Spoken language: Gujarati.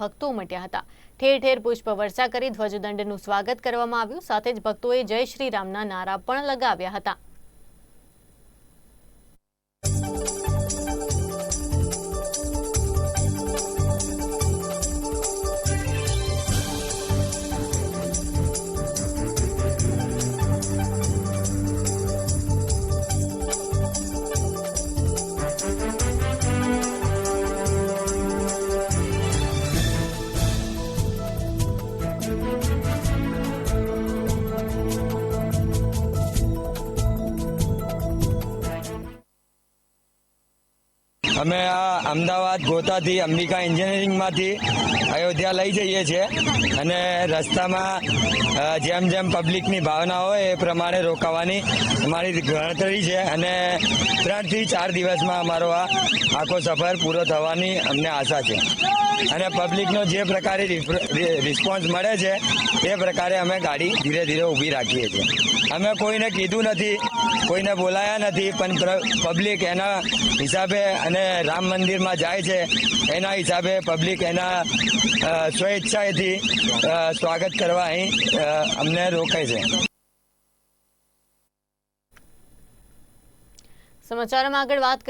ભક્તો ઉમટ્યા હતા. ઠેર ઠેર પુષ્પવર્ષા કરી ધ્વજદંડનું સ્વાગત કરવામાં આવ્યું. સાથે જ ભક્તોએ જય શ્રી રામના નારા પણ લગાવ્યા હતા. અમે આ અમદાવાદ, ગોતાથી, અંબિકા એન્જિનિયરિંગમાંથી અયોધ્યા લઈ જઈએ છીએ. અને રસ્તામાં જેમ જેમ પબ્લિકની ભાવના હોય એ પ્રમાણે રોકાવાની અમારી ગણતરી છે. અને ત્રણથી ચાર દિવસમાં અમારો આ આખો સફર પૂરો થવાની અમને આશા છે. અને પબ્લિકનો જે પ્રકારે રિસ્પોન્સ મળે છે, એ પ્રકારે અમે ગાડી ધીરે ધીરે ઊભી રાખીએ છીએ. અમે કોઈને કીધું નથી, કોઈને બોલાયા નથી, પણ પબ્લિક એના હિસાબે અને રામ મંદિરમાં જાય છે, એના હિસાબે પબ્લિક એના સ્વેચ્છાએથી સ્વાગત કરવા અહીં અમને રોકે છે. સમાચારમાં આગળ વાત